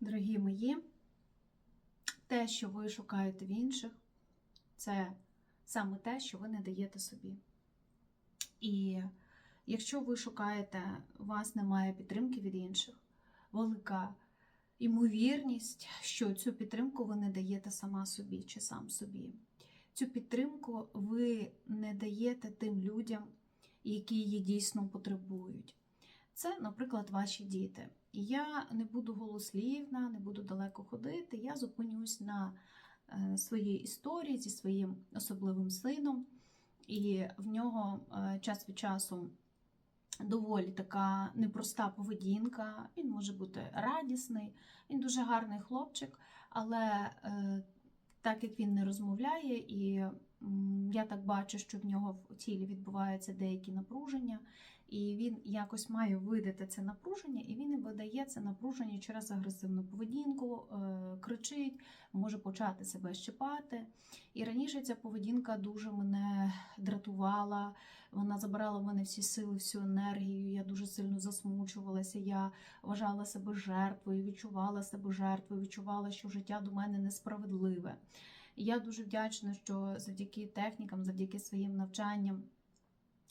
Дорогі мої, те, що ви шукаєте в інших, це саме те, що ви не даєте собі. І якщо ви шукаєте, у вас немає підтримки від інших, велика ймовірність, що цю підтримку ви не даєте сама собі чи сам собі. Цю підтримку ви не даєте тим людям, які її дійсно потребують. Це, наприклад, ваші діти. І я не буду голослівна, не буду далеко ходити. Я зупинюсь на е, своїй історії зі своїм особливим сином, і в нього е, час від часу доволі така непроста поведінка. Він може бути радісний, він дуже гарний хлопчик, але е, так як він не розмовляє, і я так бачу, що в нього в тілі відбуваються деякі напруження, і він якось має видати це напруження, і він видає це напруження через агресивну поведінку, е, кричить, може почати себе щипати. І раніше ця поведінка дуже мене дратувала. Вона забирала в мене всі сили, всю енергію. Я дуже сильно засмучувалася. Я вважала себе жертвою, відчувала себе жертвою, відчувала, що життя до мене несправедливе. Я дуже вдячна, що завдяки технікам, завдяки своїм навчанням.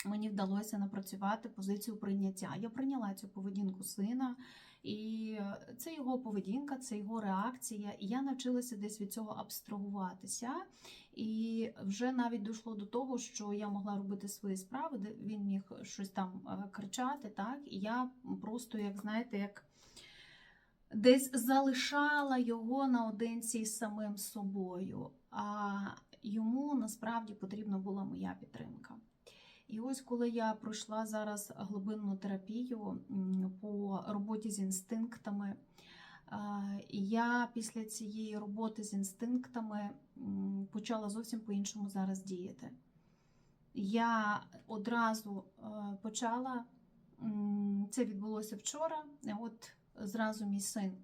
Мені вдалося напрацювати позицію прийняття. Я прийняла цю поведінку сина, і це його поведінка, це його реакція. І я навчилася десь від цього абстрагуватися. І вже навіть дійшло до того, що я могла робити свої справи, де він міг щось там е, кричати, так, і я просто, як знаєте, як десь залишала його наодинці з самим собою. А йому насправді потрібна була моя підтримка. І ось коли я пройшла зараз глибинну терапію по роботі з інстинктами, я після цієї роботи з інстинктами почала зовсім по-іншому зараз діяти. Я одразу е, почала, це відбулося вчора, от зразу мій син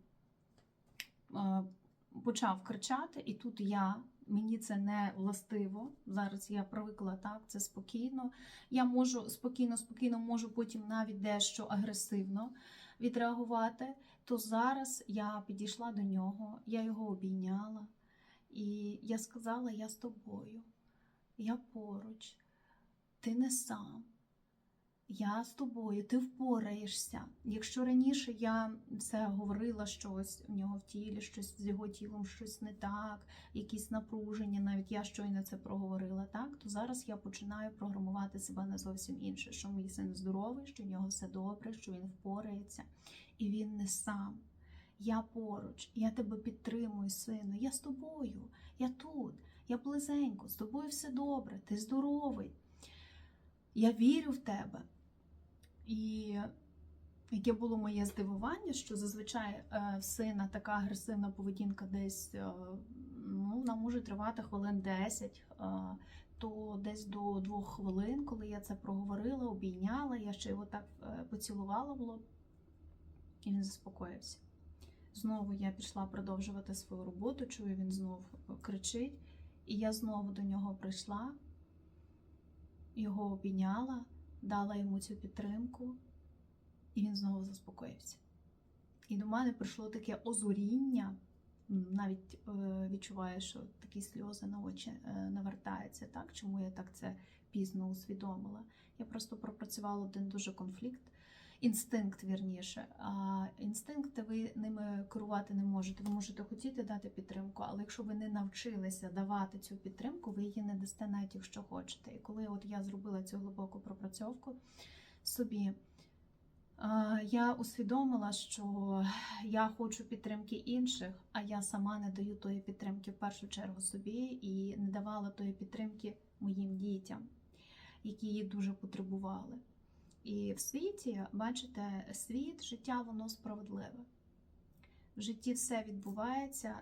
е, почав кричати, і тут я. Мені це не властиво. Зараз я привикла так, це спокійно. Я можу спокійно, спокійно можу потім навіть дещо агресивно відреагувати. То зараз я підійшла до нього, я його обійняла, і я сказала: я з тобою, я поруч, ти не сам. Я з тобою, ти впораєшся. Якщо раніше я це говорила щось в нього в тілі, щось з його тілом, щось не так, якісь напруження, навіть я щойно це проговорила, так то зараз я починаю програмувати себе на зовсім інше, що мій син здоровий, що в нього все добре, що він впорається, і він не сам. Я поруч, я тебе підтримую, сину. Я з тобою, я тут, я близенько, з тобою все добре, ти здоровий. Я вірю в тебе. І яке було моє здивування, що зазвичай е, в сина така агресивна поведінка десь е, ну, вона може тривати хвилин 10, е, то десь до двох хвилин, коли я це проговорила, обійняла, я ще його так поцілувала в лоб, і він заспокоївся. Знову я пішла продовжувати свою роботу, чую, він знов кричить, і я знову до нього прийшла, його обійняла дала йому цю підтримку, і він знову заспокоївся. І до мене прийшло таке озуріння, навіть е, відчуваю, що такі сльози на очі е, навертаються. Так? Чому я так це пізно усвідомила? Я просто пропрацювала один дуже конфлікт. Інстинкт, вірніше. А інстинкти ви ними керувати не можете. Ви можете хотіти дати підтримку, але якщо ви не навчилися давати цю підтримку, ви її не дасте навіть якщо хочете. І коли от я зробила цю глибоку пропрацьовку собі, я усвідомила, що я хочу підтримки інших, а я сама не даю тої підтримки в першу чергу собі і не давала тої підтримки моїм дітям, які її дуже потребували. І в світі, бачите, світ, життя, воно справедливе. В житті все відбувається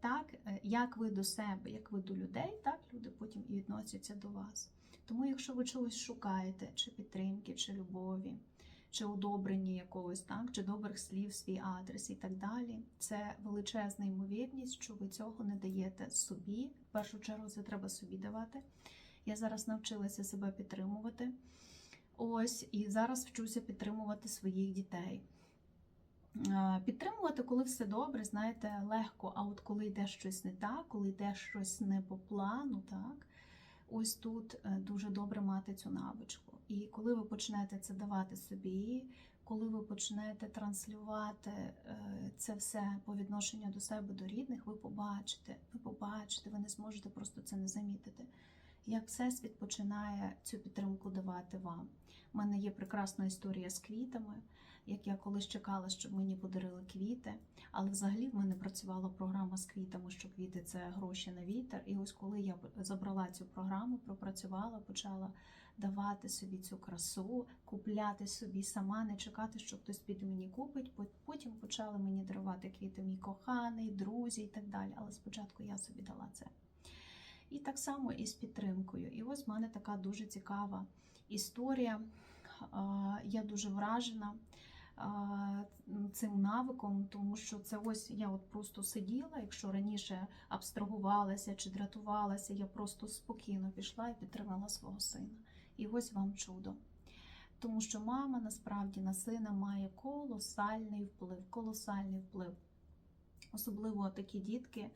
так, е, як ви до себе, як ви до людей, так люди потім і відносяться до вас. Тому, якщо ви чогось шукаєте, чи підтримки, чи любові, чи одобрення якогось, так, чи добрих слів, свій адрес і так далі, це величезна ймовірність, що ви цього не даєте собі. В першу чергу це треба собі давати. Я зараз навчилася себе підтримувати. Ось і зараз вчуся підтримувати своїх дітей. Підтримувати, коли все добре, знаєте, легко. А от коли йде щось не так, коли йде щось не по плану, так ось тут е, дуже добре мати цю навичку. І коли ви почнете це давати собі, коли ви почнете транслювати е, це все по відношенню до себе, до рідних, ви побачите, ви побачите, ви не зможете просто це не замітити. Як Всесвіт починає цю підтримку давати вам. У мене є прекрасна історія з квітами, як я колись чекала, щоб мені подарили квіти. Але взагалі в мене працювала програма з квітами, що квіти це гроші на вітер. І ось коли я забрала цю програму, пропрацювала, почала давати собі цю красу, купляти собі сама, не чекати, що хтось піде мені купить. Потім почали мені дарувати квіти, мій коханий, друзі і так далі. Але спочатку я собі дала це. І так само і з підтримкою. І ось в мене така дуже цікава історія. Я дуже вражена цим навиком, тому що це ось я от просто сиділа, якщо раніше абстрагувалася чи дратувалася, я просто спокійно пішла і підтримала свого сина. І ось вам чудо. Тому що мама насправді на сина має колосальний вплив, колосальний вплив. Особливо такі дітки,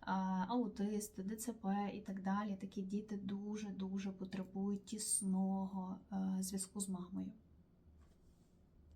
аутисти, ДЦП і так далі. Такі діти дуже-дуже потребують тісного зв'язку з мамою.